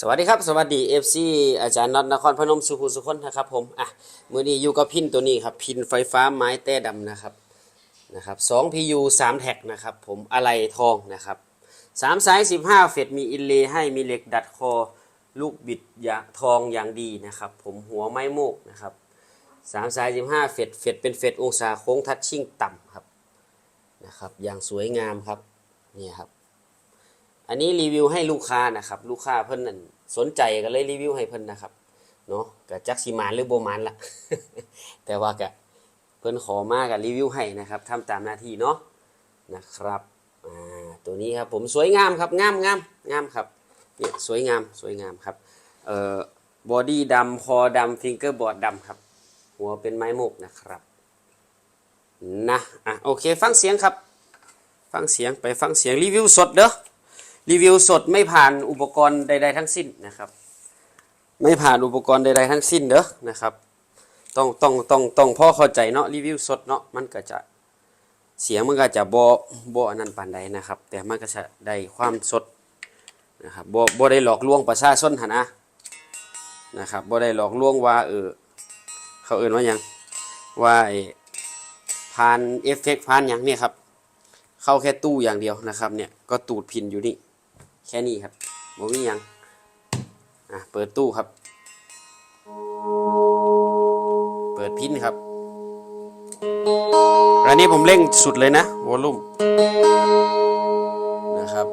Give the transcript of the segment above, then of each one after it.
สวัสดีครับ สวัสดี FC อาจารย์น็อตนครพนมสุขุสุขนนะครับผมอะมือนี้อยู่กับพินตัวนี้ครับ พินไฟฟ้าไม้แต้ดำนะครับนะครับ2 PU 3แท็กนะครับ ผมอะไรทองนะครับ3สาย15เฟดมีอินเลให้มีเหล็กดัดคอ ลูกบิดยาทองอย่างดีนะครับ ผมหัวไม้โมกนะครับ3สาย15เฟดเฟดเป็นเฟดองศาโค้งทัชชิ่งต่ำครับนะครับ อย่างสวยงามครับนี่ครับ อันนี้รีวิวให้ลูกค้านะครับ ลูกค้าเพิ่นนั่นสนใจก็เลยรีวิวให้เพิ่นนะครับเนาะก็จักสิมานหรือโบมานละแต่ว่าก็เพิ่นขอมาก็รีวิวให้นะครับทำตามหน้าที่เนาะนะครับอ่าตัวนี้ครับผมสวยงามครับงามงามงามครับเนี่ยสวยงามสวยงามครับเอ่อบอดี้ดำคอดำฟิงเกอร์บอร์ดดำครับ หัวเป็นไม้โมกนะครับนะอะโอเค ฟังเสียงครับ ฟังเสียงไปฟังเสียงรีวิวสดเด้อ รีวิวสดไม่ผ่านอุปกรณ์ใด ๆ ทั้งสิ้นนะครับ ไม่ผ่านอุปกรณ์ใด ๆ ทั้งสิ้นเด้อนะครับ ต้องต้องต้องต้องพ่อเข้าใจเนาะรีวิวสดเนาะมันก็จะเสียงมันก็จะบ่บ่อันนั้นปานใดนะครับ แต่มันก็จะได้ความสดนะครับบ่บ่ได้หลอกลวงประชาชนหันนะนะครับบ่ได้หลอกลวงว่าเออเขาเอ่นว่ายังว่าไอ้ผ่านเอฟเฟกผ่านหยังนี่ยครับ เข้าแค่ตู้อย่างเดียวนะครับเนี่ยก็ตูดพินอยู่นี่ แค่นี้ครับบ่มีหยังอะเปิดตู้ครับ เปิดพินครับอันนี้ผมเร่งสุดเลยนะวอลลุ่มนะครับ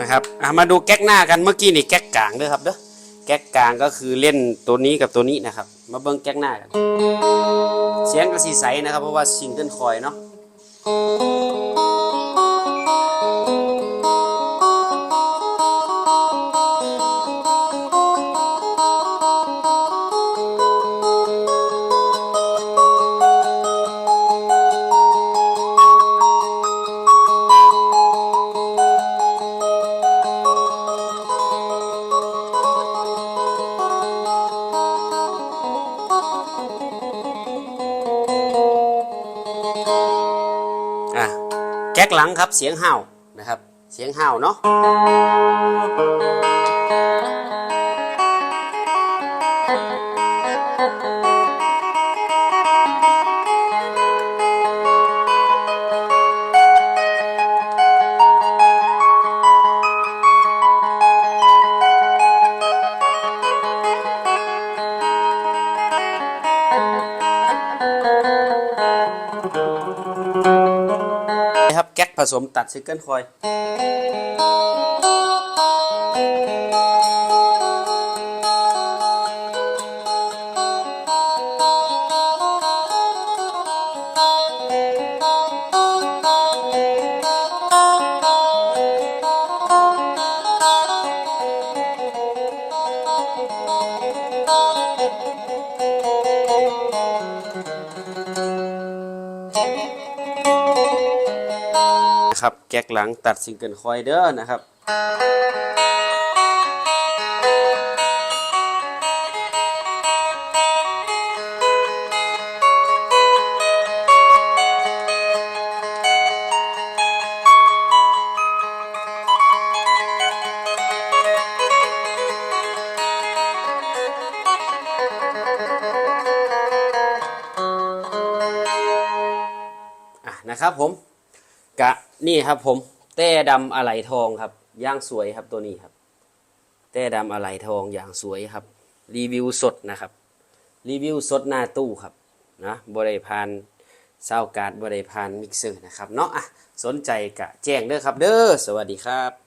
นะครับมาดูแก๊กหน้ากันเมื่อกี้นี่แก๊กกลางด้วยครับเด้อแก๊กกลางก็คือเล่นตัวนี้กับตัวนี้นะครับ มาเบิ้งแก๊กหน้ากัน เสียงก็สีใสนะครับ เพราะว่าซิงเกิลคอยเนาะ อะแก๊กหลังครับเสียงห้าวนะครับ เสียงห้าวเนาะนะ ผสมตัดซิงเกิลคอย แก๊กหลังตัดซิงเกิลคอยเด้อนะครับอะนะครับผม กะนี่ครับผม แต้ดำอะไหล่ทองครับย่างสวยครับตัวนี้ครับ แต้ดำอะไหล่ทองอย่างสวยครับ รีวิวสดนะครับ รีวิวสดหน้าตู้ครับนะบริพานเศร้าการดบริพานมิกเซอร์นะครับเนาะอะสนใจกะแจ้งเด้อครับเด้อสวัสดีครับ